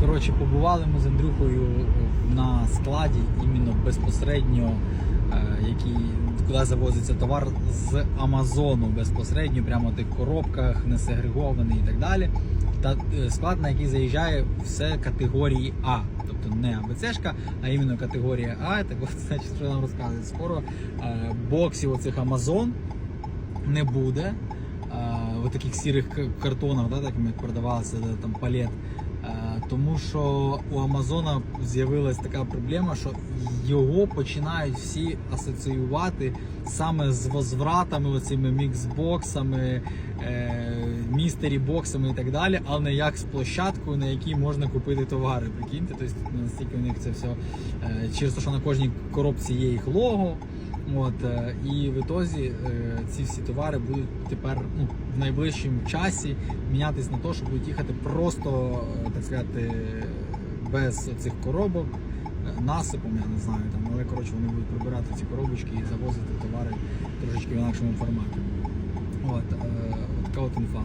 Коротше, побували ми з Андрюхою на складі, іменно безпосередньо, е, який, куди завозиться товар з Амазону безпосередньо, прямо в тих коробках, не сегрегований і так далі. Та е, склад, на який заїжджає все категорії А. Тобто не АБЦшка, а іменно категорія А. Так от, значить, що нам розказують. Скоро е, боксів оцих Амазон не буде. Е, в таких сірих картонах, да, такими як продавалося там палет. Е, Тому що у Амазона з'явилась така проблема, що його починають всі асоціювати саме з возвратами, оцими міксбоксами, е, містері боксами і так далі, а не як з площадкою, на якій можна купити товари. Прикиньте, тобто настільки у них це все через те, що на кожній коробці є їх лого. От, е, і в ітозі е, ці всі товари будуть тепер ну, в найближчому часі мінятись на те, що будуть їхати просто, е, так сказати, без цих коробок, насипом, я не знаю, там, але коротше вони будуть прибирати ці коробочки і завозити товари трошечки в інакшому форматі. От, от така от інфа.